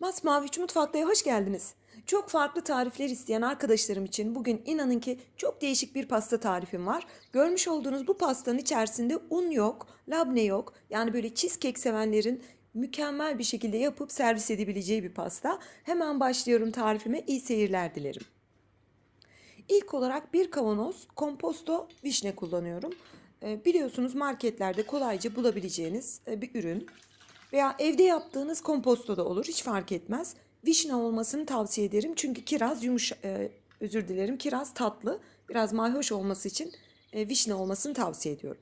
Masmavi Üç Mutfakta'ya hoş geldiniz. Çok farklı tarifler isteyen arkadaşlarım için bugün inanın ki çok değişik bir pasta tarifim var. Görmüş olduğunuz bu pastanın içerisinde un yok, labne yok. Yani böyle cheesecake sevenlerin mükemmel bir şekilde yapıp servis edebileceği bir pasta. Hemen başlıyorum tarifime. İyi seyirler dilerim. İlk olarak bir kavanoz komposto vişne kullanıyorum. Ee, biliyorsunuz marketlerde kolayca bulabileceğiniz e, bir ürün. Veya evde yaptığınız komposto da olur hiç fark etmez. Vişne olmasını tavsiye ederim çünkü kiraz yumuş e, özür dilerim kiraz tatlı biraz mayhoş olması için e, vişne olmasını tavsiye ediyorum.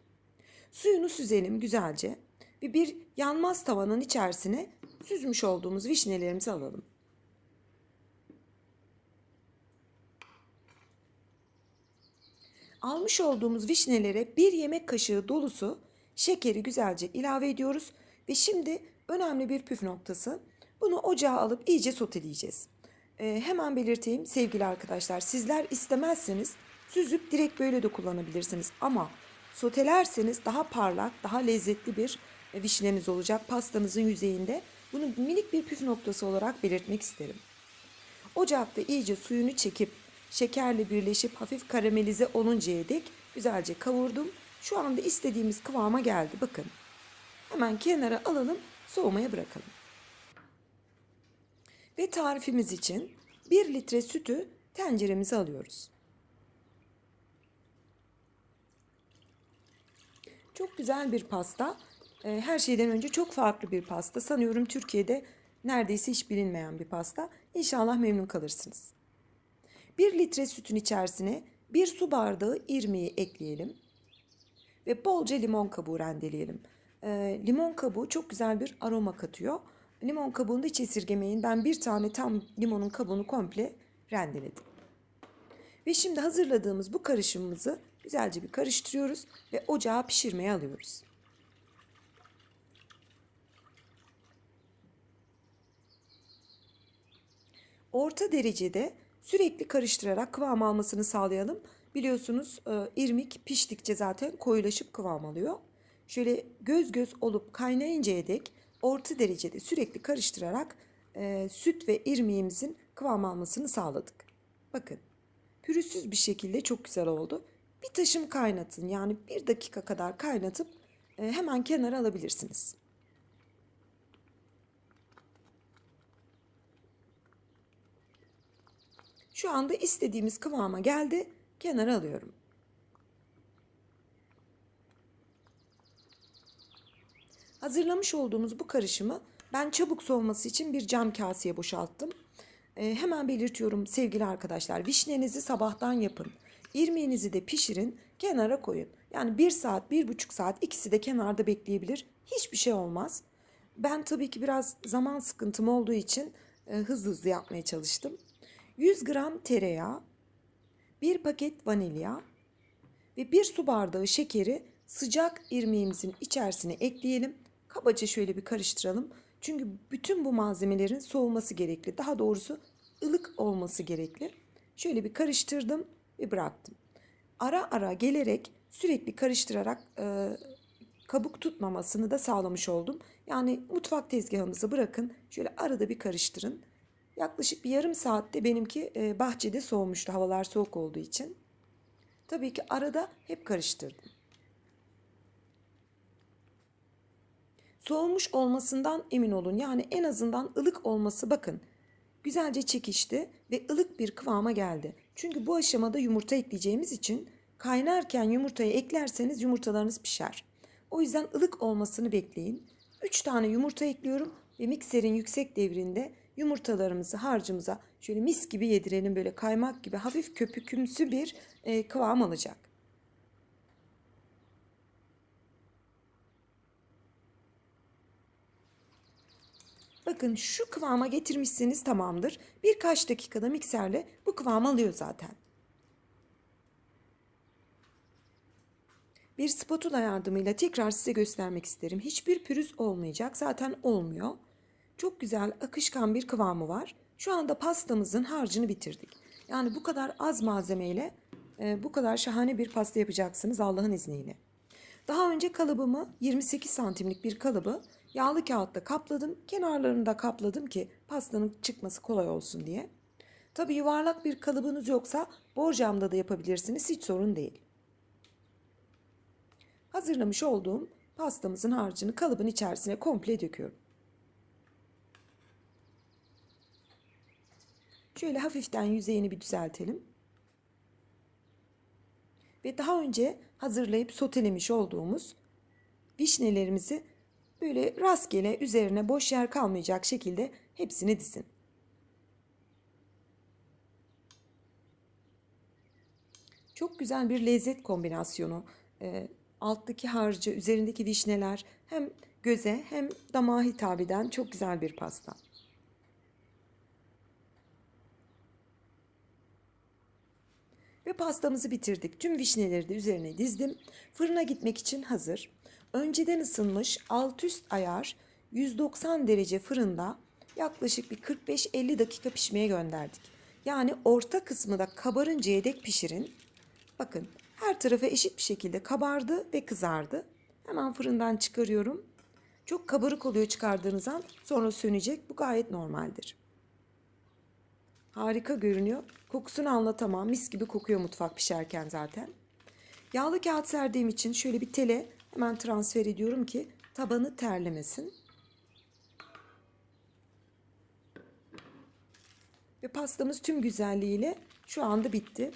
Suyunu süzelim güzelce ve bir yanmaz tavanın içerisine süzmüş olduğumuz vişnelerimizi alalım. Almış olduğumuz vişnelere bir yemek kaşığı dolusu şekeri güzelce ilave ediyoruz ve şimdi önemli bir püf noktası. Bunu ocağa alıp iyice soteleyeceğiz. Ee, hemen belirteyim sevgili arkadaşlar. Sizler istemezseniz süzüp direkt böyle de kullanabilirsiniz. Ama sotelerseniz daha parlak, daha lezzetli bir e, vişneniz olacak pastanızın yüzeyinde. Bunu minik bir püf noktası olarak belirtmek isterim. Ocakta iyice suyunu çekip şekerle birleşip hafif karamelize oluncaya dek güzelce kavurdum. Şu anda istediğimiz kıvama geldi. Bakın. Hemen kenara alalım, soğumaya bırakalım. Ve tarifimiz için 1 litre sütü tenceremize alıyoruz. Çok güzel bir pasta. Ee, Her şeyden önce çok farklı bir pasta. Sanıyorum Türkiye'de neredeyse hiç bilinmeyen bir pasta. İnşallah memnun kalırsınız. 1 litre sütün içerisine 1 su bardağı irmiği ekleyelim. Ve bolca limon kabuğu rendeleyelim. Ee, limon kabuğu çok güzel bir aroma katıyor. Limon kabuğunu da hiç esirgemeyin. Ben bir tane tam limonun kabuğunu komple rendeledim. Ve şimdi hazırladığımız bu karışımımızı güzelce bir karıştırıyoruz ve ocağa pişirmeye alıyoruz. Orta derecede sürekli karıştırarak kıvam almasını sağlayalım. Biliyorsunuz e, irmik piştikçe zaten koyulaşıp kıvam alıyor. Şöyle göz göz olup kaynayıncaya dek orta derecede sürekli karıştırarak e, süt ve irmiğimizin kıvam almasını sağladık. Bakın pürüzsüz bir şekilde çok güzel oldu. Bir taşım kaynatın yani bir dakika kadar kaynatıp e, hemen kenara alabilirsiniz. Şu anda istediğimiz kıvama geldi. Kenara alıyorum. Hazırlamış olduğumuz bu karışımı ben çabuk soğuması için bir cam kaseye boşalttım. Ee, hemen belirtiyorum sevgili arkadaşlar. Vişnenizi sabahtan yapın. İrmiğinizi de pişirin, kenara koyun. Yani bir saat, bir buçuk saat ikisi de kenarda bekleyebilir. Hiçbir şey olmaz. Ben tabii ki biraz zaman sıkıntım olduğu için e, hızlı hızlı yapmaya çalıştım. 100 gram tereyağı, 1 paket vanilya ve 1 su bardağı şekeri sıcak irmiğimizin içerisine ekleyelim. Kabaca şöyle bir karıştıralım. Çünkü bütün bu malzemelerin soğuması gerekli. Daha doğrusu ılık olması gerekli. Şöyle bir karıştırdım ve bıraktım. Ara ara gelerek sürekli karıştırarak e, kabuk tutmamasını da sağlamış oldum. Yani mutfak tezgahınızı bırakın. Şöyle arada bir karıştırın. Yaklaşık bir yarım saatte benimki e, bahçede soğumuştu havalar soğuk olduğu için. Tabii ki arada hep karıştırdım. Soğumuş olmasından emin olun. Yani en azından ılık olması bakın. Güzelce çekişti ve ılık bir kıvama geldi. Çünkü bu aşamada yumurta ekleyeceğimiz için kaynarken yumurtayı eklerseniz yumurtalarınız pişer. O yüzden ılık olmasını bekleyin. 3 tane yumurta ekliyorum ve mikserin yüksek devrinde yumurtalarımızı harcımıza şöyle mis gibi yedirelim böyle kaymak gibi hafif köpükümsü bir e, kıvam alacak. Bakın şu kıvama getirmişseniz tamamdır. Birkaç dakikada mikserle bu kıvam alıyor zaten. Bir spatula yardımıyla tekrar size göstermek isterim. Hiçbir pürüz olmayacak. Zaten olmuyor. Çok güzel akışkan bir kıvamı var. Şu anda pastamızın harcını bitirdik. Yani bu kadar az malzemeyle e, bu kadar şahane bir pasta yapacaksınız Allah'ın izniyle. Daha önce kalıbımı 28 santimlik bir kalıbı Yağlı kağıtla kapladım. Kenarlarını da kapladım ki pastanın çıkması kolay olsun diye. Tabii yuvarlak bir kalıbınız yoksa borcamda da yapabilirsiniz. Hiç sorun değil. Hazırlamış olduğum pastamızın harcını kalıbın içerisine komple döküyorum. Şöyle hafiften yüzeyini bir düzeltelim. Ve daha önce hazırlayıp sotelemiş olduğumuz vişnelerimizi böyle rastgele üzerine boş yer kalmayacak şekilde hepsini dizin. Çok güzel bir lezzet kombinasyonu. Ee, alttaki harcı, üzerindeki vişneler hem göze hem damağa hitap eden çok güzel bir pasta. Ve pastamızı bitirdik. Tüm vişneleri de üzerine dizdim. Fırına gitmek için hazır. Önceden ısınmış alt üst ayar 190 derece fırında yaklaşık bir 45-50 dakika pişmeye gönderdik. Yani orta kısmı da kabarıncaya dek pişirin. Bakın her tarafı eşit bir şekilde kabardı ve kızardı. Hemen fırından çıkarıyorum. Çok kabarık oluyor çıkardığınız an sonra sönecek. Bu gayet normaldir. Harika görünüyor. Kokusunu anlatamam. Mis gibi kokuyor mutfak pişerken zaten. Yağlı kağıt serdiğim için şöyle bir tele hemen transfer ediyorum ki tabanı terlemesin. Ve pastamız tüm güzelliğiyle şu anda bitti.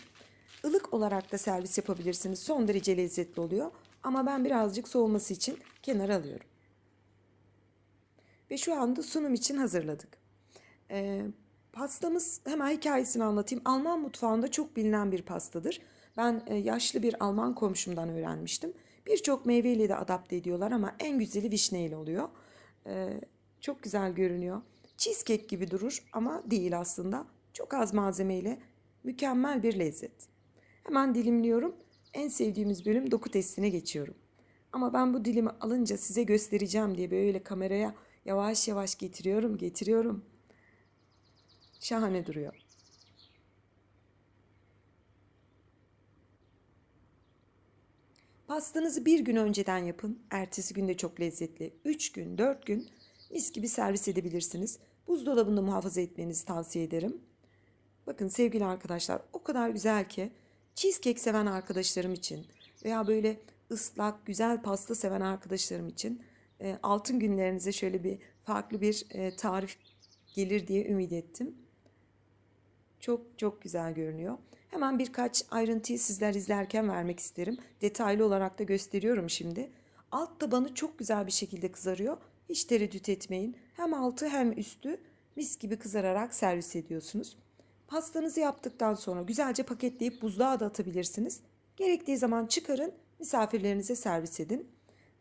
Ilık olarak da servis yapabilirsiniz. Son derece lezzetli oluyor. Ama ben birazcık soğuması için kenara alıyorum. Ve şu anda sunum için hazırladık. Ee, pastamız hemen hikayesini anlatayım. Alman mutfağında çok bilinen bir pastadır. Ben e, yaşlı bir Alman komşumdan öğrenmiştim. Birçok meyveyle de adapte ediyorlar ama en güzeli vişneyle oluyor. Ee, çok güzel görünüyor. Cheesecake gibi durur ama değil aslında. Çok az malzemeyle mükemmel bir lezzet. Hemen dilimliyorum. En sevdiğimiz bölüm doku testine geçiyorum. Ama ben bu dilimi alınca size göstereceğim diye böyle kameraya yavaş yavaş getiriyorum, getiriyorum. Şahane duruyor. Pastanızı bir gün önceden yapın. Ertesi gün de çok lezzetli. Üç gün, dört gün mis gibi servis edebilirsiniz. Buzdolabında muhafaza etmenizi tavsiye ederim. Bakın sevgili arkadaşlar o kadar güzel ki cheesecake seven arkadaşlarım için veya böyle ıslak, güzel pasta seven arkadaşlarım için e, altın günlerinize şöyle bir farklı bir e, tarif gelir diye ümit ettim. Çok çok güzel görünüyor. Hemen birkaç ayrıntıyı sizler izlerken vermek isterim. Detaylı olarak da gösteriyorum şimdi. Alt tabanı çok güzel bir şekilde kızarıyor. Hiç tereddüt etmeyin. Hem altı hem üstü mis gibi kızararak servis ediyorsunuz. Pastanızı yaptıktan sonra güzelce paketleyip buzluğa da atabilirsiniz. Gerektiği zaman çıkarın, misafirlerinize servis edin.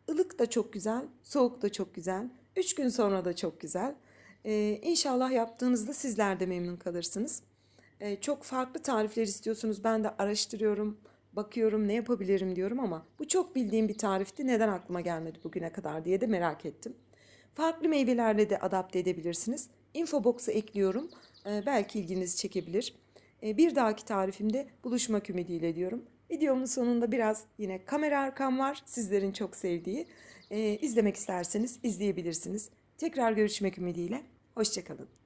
Ilık da çok güzel, soğuk da çok güzel. Üç gün sonra da çok güzel. Ee, inşallah yaptığınızda sizler de memnun kalırsınız. Ee, çok farklı tarifler istiyorsunuz. Ben de araştırıyorum, bakıyorum ne yapabilirim diyorum ama bu çok bildiğim bir tarifti. Neden aklıma gelmedi bugüne kadar diye de merak ettim. Farklı meyvelerle de adapte edebilirsiniz. Infobox'a ekliyorum. Ee, belki ilginizi çekebilir. Ee, bir dahaki tarifimde buluşmak ümidiyle diyorum. Videomun sonunda biraz yine kamera arkam var. Sizlerin çok sevdiği. Ee, izlemek isterseniz izleyebilirsiniz. Tekrar görüşmek ümidiyle. Hoşçakalın.